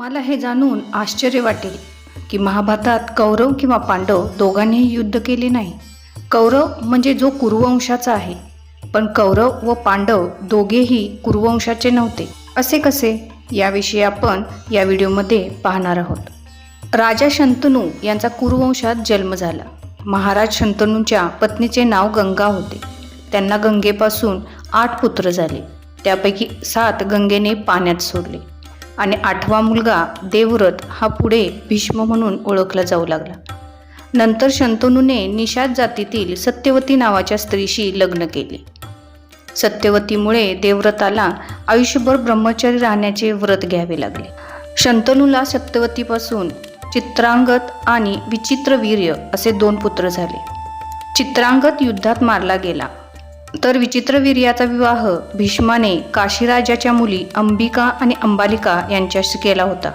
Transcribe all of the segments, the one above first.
तुम्हाला हे जाणून आश्चर्य वाटेल की महाभारतात कौरव किंवा पांडव दोघांनीही युद्ध केले नाही. कौरव म्हणजे जो कुरुवंशाचा आहे पण कौरव व पांडव दोघेही कुरुवंशाचे नव्हते. असे कसे? याविषयी आपण या व्हिडिओमध्ये पाहणार आहोत. राजा शंतनू यांचा कुरुवंशात जन्म झाला. महाराज शंतनूच्या पत्नीचे नाव गंगा होते. त्यांना गंगेपासून आठ पुत्र झाले. त्यापैकी सात गंगेने पाण्यात सोडले. आणि आठवा मुलगा देवव्रत हा पुढे भीष्म म्हणून ओळखला जाऊ लागला. नंतर शंतनूने निषाद जातीतील सत्यवती नावाच्या स्त्रीशी लग्न केले. सत्यवतीमुळे देवव्रताला आयुष्यभर ब्रह्मचारी राहण्याचे व्रत घ्यावे लागले. शंतनूला सत्यवतीपासून चित्रांगत आणि विचित्रवीर्य असे दोन पुत्र झाले. चित्रांगत युद्धात मारला गेला. तर विचित्रवीर्याचा विवाह भीष्माने काशीराजाच्या मुली अंबिका आणि अंबालिका यांच्याशी केला होता.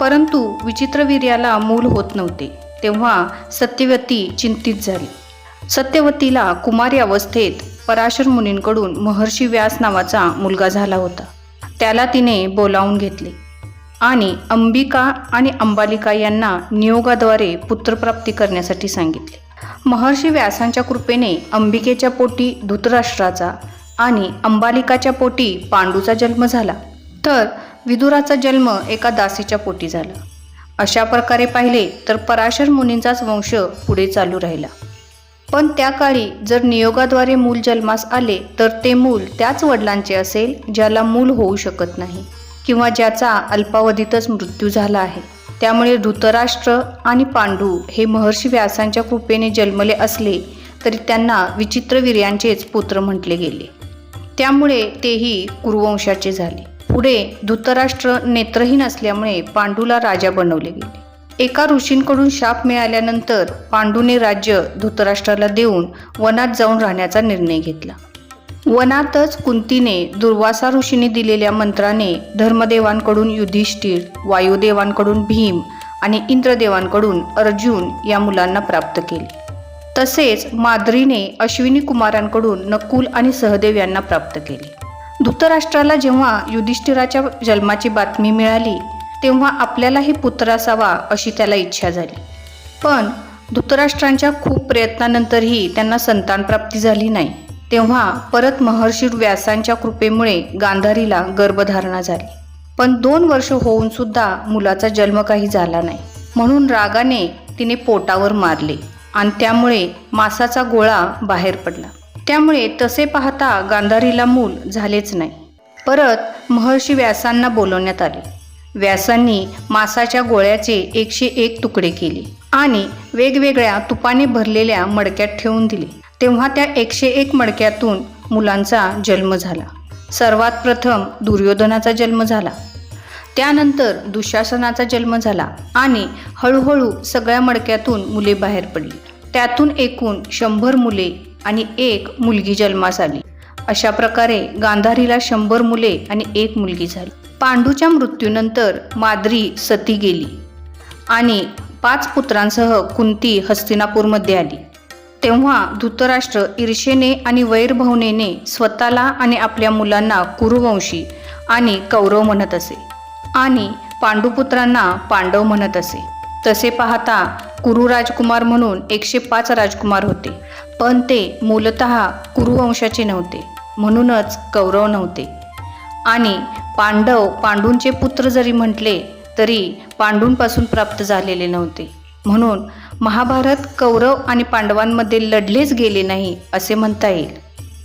परंतु विचित्रवीर्याला मूल होत नव्हते. तेव्हा सत्यवती चिंतित झाली. सत्यवतीला कुमारी अवस्थेत पराशर मुनींकडून महर्षी व्यास नावाचा मुलगा झाला होता. त्याला तिने बोलावून घेतले. आणि अंबिका आणि अंबालिका यांना नियोगाद्वारे पुत्रप्राप्ती करण्यासाठी सांगितले. महर्षी व्यासांच्या कृपेने अंबिकेच्या पोटी धृतराष्ट्राचा आणि अंबालिकाच्या पोटी पांडूचा जन्म झाला. तर विदुराचा जन्म एका दासीच्या पोटी झाला. अशा प्रकारे पाहिले तर पराशर मुनींचाच वंश पुढे चालू राहिला. पण त्या काळी जर नियोगाद्वारे मूल जन्मास आले तर ते मूल त्याच वडिलांचे असेल ज्याला मूल होऊ शकत नाही किंवा ज्याचा अल्पावधीतच मृत्यू झाला आहे. त्यामुळे धृतराष्ट्र आणि पांडू हे महर्षी व्यासांच्या कृपेने जन्मले असले तरी त्यांना विचित्रवीर्यांचेच पुत्र म्हटले गेले. त्यामुळे तेही कुरुवंशाचे झाले. पुढे धृतराष्ट्र नेत्रहीन असल्यामुळे पांडूला राजा बनवले गेले. एका ऋषींकडून शाप मिळाल्यानंतर पांडूने राज्य धृतराष्ट्राला देऊन वनात जाऊन राहण्याचा निर्णय घेतला. वनातच कुंतीने दुर्वासा ऋषीने दिलेल्या मंत्राने धर्मदेवांकडून युधिष्ठिर वायुदेवांकडून भीम आणि इंद्रदेवांकडून अर्जुन या मुलांना प्राप्त केले. तसेच माद्रीने अश्विनी कुमारांकडून नकुल आणि सहदेव यांना प्राप्त केले. धृतराष्ट्राला जेव्हा युधिष्ठिराच्या जन्माची बातमी मिळाली तेव्हा आपल्यालाही पुत्र असावा अशी त्याला इच्छा झाली. पण धृतराष्ट्रांच्या खूप प्रयत्नानंतरही त्यांना संतानप्राप्ती झाली नाही. तेव्हा परत महर्षी व्यासांच्या कृपेमुळे गांधारीला गर्भधारणा झाली. पण दोन वर्ष होऊन सुद्धा मुलाचा जन्म काही झाला नाही. म्हणून रागाने तिने पोटावर मारले आणि त्यामुळे मासाचा गोळा बाहेर पडला. त्यामुळे तसे पाहता गांधारीला मूल झालेच नाही. परत महर्षी व्यासांना बोलवण्यात आले. व्यासांनी मासाच्या गोळ्याचे एकशे एक तुकडे केले आणि वेगवेगळ्या तुपाने भरलेल्या मडक्यात ठेवून दिले. तेव्हा त्या एकशे एक मडक्यातून मुलांचा जन्म झाला. सर्वात प्रथम दुर्योधनाचा जन्म झाला. त्यानंतर दुःशासनाचा जन्म झाला आणि हळूहळू सगळ्या मडक्यातून मुले बाहेर पडली. त्यातून एकूण शंभर मुले आणि एक मुलगी जन्मास आली. अशा प्रकारे गांधारीला शंभर मुले आणि एक मुलगी झाली. पांडूच्या मृत्यूनंतर माद्री सती गेली आणि पाच पुत्रांसह कुंती हस्तिनापूरमध्ये आली. तेव्हा धृतराष्ट्र ईर्षेने आणि वैरभवनेने स्वतःला आणि आपल्या मुलांना कुरुवंशी आणि कौरव म्हणत असे. आणि पांडुपुत्रांना पांडव म्हणत असे. तसे पाहता कुरु राजकुमार म्हणून एकशे पाच राजकुमार होते. पण ते मूलत कुरुवंशाचे नव्हते. म्हणूनच कौरव नव्हते. आणि पांडव पांडूंचे पुत्र जरी म्हटले तरी पांडूंपासून प्राप्त झालेले नव्हते. म्हणून महाभारत कौरव आणि पांडवांमध्ये लढलेच गेले नाही असे म्हणता येईल.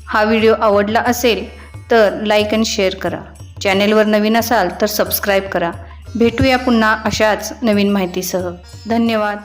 हा व्हिडिओ आवडला असेल तर लाईक आणि शेअर करा. चॅनेलवर नवीन असाल तर सबस्क्राईब करा. भेटूया पुन्हा अशाच नवीन माहितीसह. धन्यवाद.